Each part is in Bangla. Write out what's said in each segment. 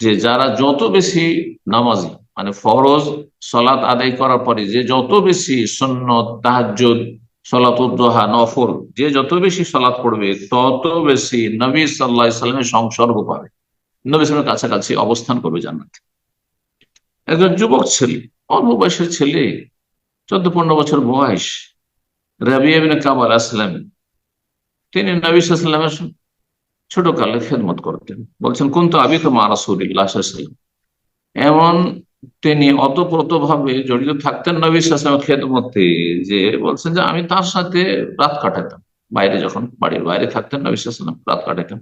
যে যারা যত বেশি নামাজি মানে ফরজ সলাৎ আদায় করার পরে যে যত বেশি সন্ন্যত তাহাজ্জুদ সলাত উদ্দোহা নফল, যে যত বেশি সলাৎ পড়বে, তত বেশি নবী সাল্লাহ সাল্লামের সংসর্গ পাবে। নবী সাল্লামের কাছাকাছি অবস্থান করবে জান্নাতে। একজন যুবক ছেলে, অল্প বয়সের ছেলে, চোদ্দ পনেরো বছর বয়স, রাবিয়া কাবাল আসলাম। তিনি নবী সাল্লামের ছোট কালে খেদমত করতেন। বলছেন কোন তো আবি তো মা রাসুল্লাহ এমন তিনি অতপ্রত ভাবে জড়িত থাকতেন নবী সাল্লামের খেদমতে যে বলছেন যে, আমি তার সাথে রাত কাটাতাম। বাইরে যখন, বাড়ির বাইরে থাকতেন নবী সাল্লাম রাত কাটাতাম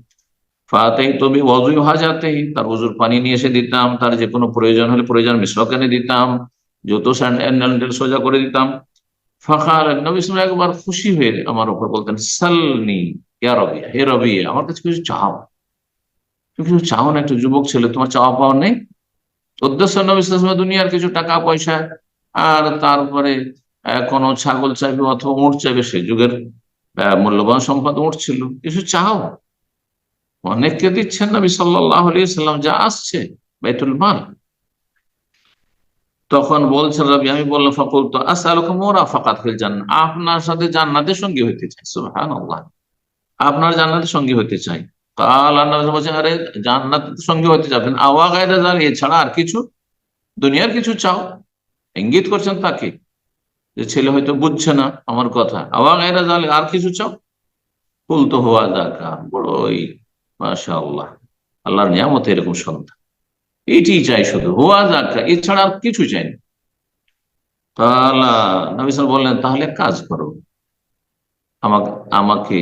ফাতেই তবে অজুই ভাজাতেই তার অজুর পানি নিয়ে এসে দিতাম, তার যে কোনো প্রয়োজন হলে প্রয়োজন এনে দিতাম, জুতো স্যান্ডেল সোজা করে দিতাম। ফাঁকার নবী একবার খুশি হয়ে আমার উপর বলতেন, সালনি। ইয়া রবিয়া হে রবিয়া আমার কাছে কিছু চাও। তুমি কিছু চাও না? একটু যুবক ছেলে, তোমার চাওয়া পাওয়া নেই? উদ্দেশ্য নবী সাল্লাম দুনিয়ার কিছু টাকা, পয়সা, আর তারপরে কোনো ছাগল চাইবে অথবা উঁট চাইবে, সে যুগের মূল্যবান সম্পদ উঁট ছিল। কিছু চাও? অনেককে দিচ্ছেন নবী সাল্লাহ সাল্লাম যা আসছে, বাইতুল মাল। তখন বলছেন রবি, আমি বললাম ফকুল তো মোরা ফাকাত ফিল জান্নাত আপনার সাথে জান্নাতের সঙ্গী হইতে চাই, সুবহানাল্লাহ। আপনার জান্নাতের সঙ্গী হইতে চাই। কাল আল্লাহ বলছেন, আরে জান্নাতের সঙ্গী হতে যাবেন আওয়া গায়রা জাল এছাড়া আর কিছু? দুনিয়ার কিছু চাও? ইঙ্গিত করছেন তাকে যে, ছেলে হয়তো বুঝছে না আমার কথা। আওয়া গায়রা জাল আর কিছু চাও? ফুল তো হওয়া দেখা বড়ই মাশা আল্লাহ আল্লাহর নিয়ামত এরকম সন্তান। এটি চাই শুধু, হুয়া জাকা এছাড়া আর কিছু চাই না। তাহলে নবিসাল বললেন, তাহলে কাজ করো। আমাকে আমাকে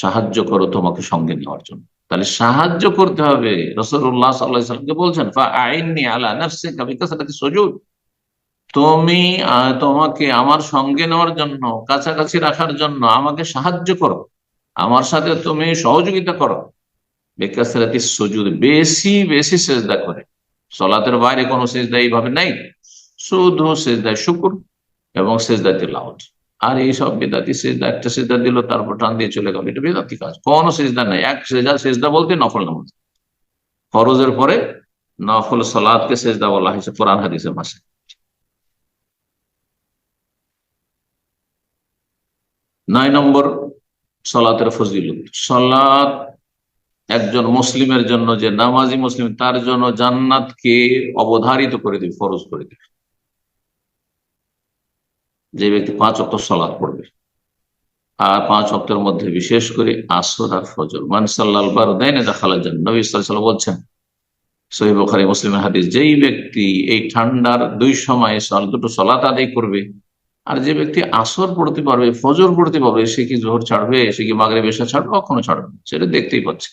সাহায্য করো তোমাকে সঙ্গে নেওয়ার জন্য। তাহলে সাহায্য করতে হবে। রসুল্লাহ সাল্লামকে বলছেন সজুদ। তুমি তোমাকে আমার সঙ্গে নেওয়ার জন্য, কাছাকাছি রাখার জন্য আমাকে সাহায্য করো। আমার সাথে তুমি সহযোগিতা করো। বেকাসারাতি সজুদ, বেশি বেশি সেজদা করে। সলাতের বাইরে কোনো সেজদা এইভাবে নেই। শুধু সেজদায় শুকুর এবং সেজদা তিলাওয়াত। আর এই সব বেদাতি সেজদা, একটা সেজদা দিল, তারপর টান দিয়ে চলে গেল। এটা বেদাতি কাজ। কোনো সেজদা নেই। এক সেজা সেজদা বলতে নফল নামাজ। ফরজের পরে নফল সলাদকে সেজদা বলা হয়েছে কোরআন হাদিসের মাসে। নয় নম্বর সলাতের ফজিলত। সলাৎ একজন মুসলিমের জন্য যে নামাজি মুসলিম, তার জন্য জান্নাতকে অবধারিত করে দিবে, ফরজ করে দিবে। যে ব্যক্তি পাঁচ অক্ট সলাদ পড়বে আর পাঁচ অক্টের মধ্যে বিশেষ করে আসর আর ফজর। মানসাল্লাল বারদাইনে দেখালা যান নবী সাল্লাম বলছেন সহিব খারি মুসলিমের হাদিস, যেই ব্যক্তি এই ঠান্ডার দুই সময় দুটো সলাত আদায় করবে আর যে ব্যক্তি আসর পড়তে পারবে, ফজর পড়তে পারবে, সে কি জোহর ছাড়বে, সে কি মাগরে বেশা ছাড়বে, কখনো ছাড়বে সেটা দেখতেই পাচ্ছে।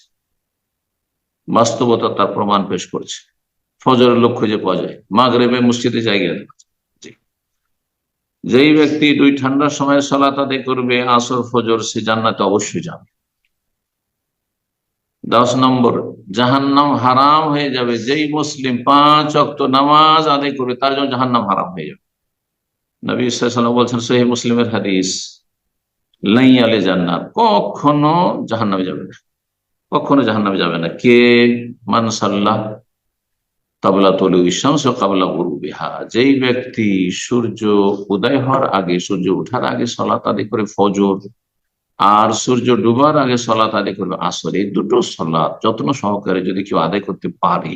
বাস্তবতা তার প্রমাণ পেশ করছে। ফজরের লোক যে পাওয়া যায়। মাগরেবে মসজিদে জায়গা যেই ব্যক্তি দুই ঠান্ডার সময় সলাত আদায় করবে, আসর, ফজর, সে জান্নাতে অবশ্যই যাবে। দশ নম্বর, জাহান্নাম হারাম হয়ে যাবে। যেই মুসলিম পাঁচ অক্ত নামাজ আদায় করবে, তার জন্য জাহান্নাম হারাম হয়ে যাবে। নবী সাল্লাম বলছেন সহি মুসলিমের হাদিস লাই আলে জান্নাত। কখনো জাহান্নামে যাবে না। কখনো জাহান্নামে যাবে না। কে? মানসাল্লাহ কাবলা তলু ইসামস কাবলা বিহা যেই ব্যক্তি সূর্য উদয় হওয়ার আগে, সূর্য উঠার আগে সলাত আদি করে ফজর, আর সূর্য ডুবার আগে সলাত আদি করবে আসর, এই দুটো সলাৎ যত্ন সহকারে যদি কেউ আদায় করতে পারে,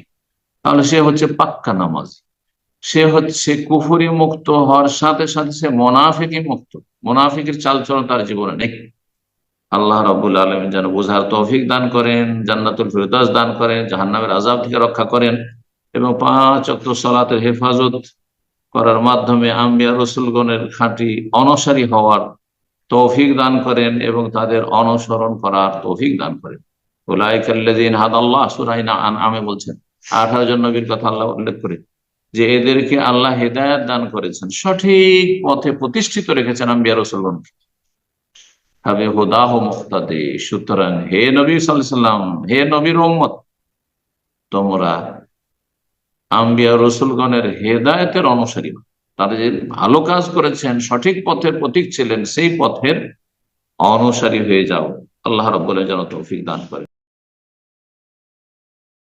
তাহলে সে হচ্ছে পাক্কা নামাজ। সে হচ্ছে কুফুরি মুক্ত হওয়ার সাথে সাথে সে মোনাফিকি মুক্ত। মোনাফিকের চালচলন তার জীবনে নেই। আল্লাহ রবুল আলম যেন বোঝার তৌফিক দান করেন, জান্নাতুল ফিরদাস দান করেন, জাহান্নামের আজাব থেকে রক্ষা করেন। এবং পাঁচ অক্ট সলাতের হেফাজত করার মাধ্যমে আম্বিয়া রসুলগণের খাঁটি অনসারী হওয়ার তৌফিক দান করেন এবং তাদের অনুসরণ করার তৌফিক দান করেন। উলাইকাল্লাদিন হাদ আল্লাহ সুরাইনা আমি বলছেন, আঠারো জন নবীর কথা আল্লাহ উল্লেখ করে, যে এদেরকে আল্লাহ হেদায়ত দান করেছেন, সঠিক পথে প্রতিষ্ঠিত রেখেছেন আম্বিয়া রসুলগণকে। হবে হুদাহ সুতরাং হে নবী সাল্লাম হে নবীর তোমরা আম্বিয়া রসুলগণের হেদায়তের অনুসারী। তারা যে ভালো কাজ করেছেন, সঠিক পথের প্রতীক ছিলেন, সেই পথের অনুসারী হয়ে যাও। আল্লাহ রব্বুল্লাহ যেন তৌফিক দান করে।